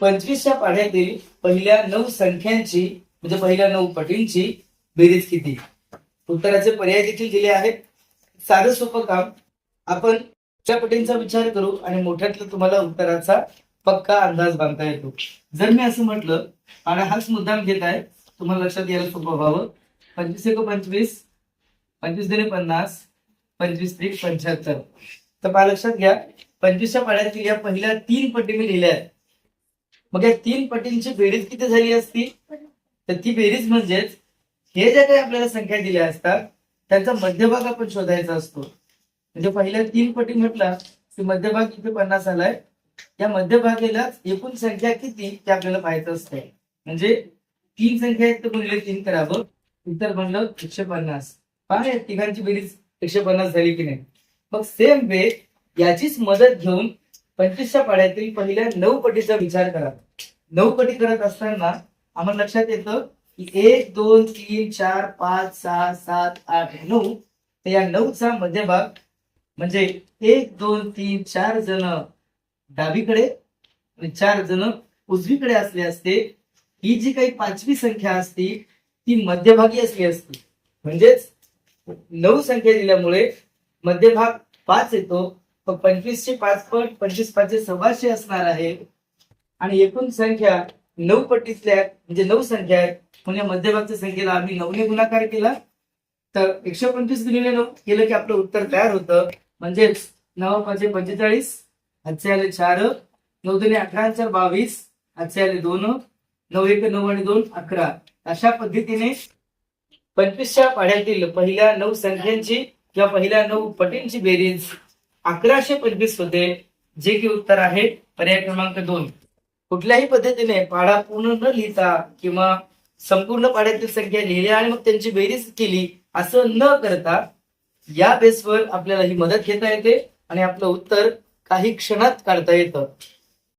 पंचवीसच्या पाढ्यातील पहिल्या नऊ संख्यांची म्हणजे पहिल्या नऊ पटींची बेरीज किती? उत्तराचे पर्याय देखील दिले आहेत. साधं सोपं काम. आपण त्या पटींचा विचार करू आणि मोठ्यातलं तुम्हाला उत्तराचा पक्का अंदाज बांधता येतो. जर मी असं म्हटलं आणि हाच मुद्दाम घेत आहे तुम्हाला लक्षात यायला सोपं व्हावं. पंचवीस एक पंचवीस पंचवीस दिले पन्नास पंचवीस त्रिक पंच्याहत्तर. तर मला लक्षात घ्या पंचवीसच्या पाण्यातील या पहिल्या तीन पटी मी लिहिल्या आहेत. मग या तीन पटींची बेरीज किती झाली असती? तर ती बेरीज म्हणजेच हे ज्या काही आपल्याला संख्या दिल्या असतात त्यांचा मध्यभाग आपण शोधायचा असतो. म्हणजे पहिल्या तीन पटी म्हटला की मध्यभाग इथे पन्नास आलाय? या मध्यभागेला एकूण संख्या किती ते आपल्याला पाहायचं असते. म्हणजे तीन संख्या आहेत तर गुणिले तीन करावं. इतर म्हणलं एकशे पन्नास. पहा तिघांची बेरीज एकशे पन्नास झाली की नाही. मग सेम वे याचीच मदत घेऊन पंचवीसच्या पाड्यातील पहिल्या नऊ पटीचा विचार करा. नऊ पटी करत असताना आम्हाला लक्षात येतं की एक दोन तीन चार पाच सहा सात आठ नऊ. तर या नऊचा मध्यभाग म्हणजे एक दोन तीन चार जण डावीकडे आणि चार जण उजवीकडे असले असते. ही जी काही पाचवी संख्या असती ती मध्यभागी असली असती. म्हणजेच नऊ संख्या दिल्यामुळे मध्यभाग पाच येतो. पंचवीसशे पाच पट पंचवीस पाचशे सव्वाशे असणार आहे. आणि एकूण संख्या नऊ पट्टीतल्या म्हणजे नऊ संख्या आहेत. म्हणजे मध्यभागच्या संख्येला आम्ही नऊने गुणाकार केला. तर एकशे पंचवीस गुणिले नऊ केलं की आपलं उत्तर तयार होतं. म्हणजेच नऊ पाचशे पंचेचाळीस हातचे आले चार नऊ दोन अकरा चार बावीस हातचे आले दोन नऊ एक नऊ आणि दोन अकरा. अशा पद्धतीने पंचवीसच्या पाढ्यातील पहिल्या नऊ संख्यांची किंवा पहिल्या नऊ पटींची बेरीज अकराशे पंचवीसमध्ये जे की उत्तर आहे. पर्याय क्रमांक दोन. कुठल्याही पद्धतीने पाढा पूर्ण न लिहिता किंवा संपूर्ण पाढ्यातील संख्या लिहिल्या आणि मग त्यांची बेरीज केली असं न करता या बेसवर आपल्याला ही मदत घेता येते आणि आपलं उत्तर काही क्षणात काढता येतं.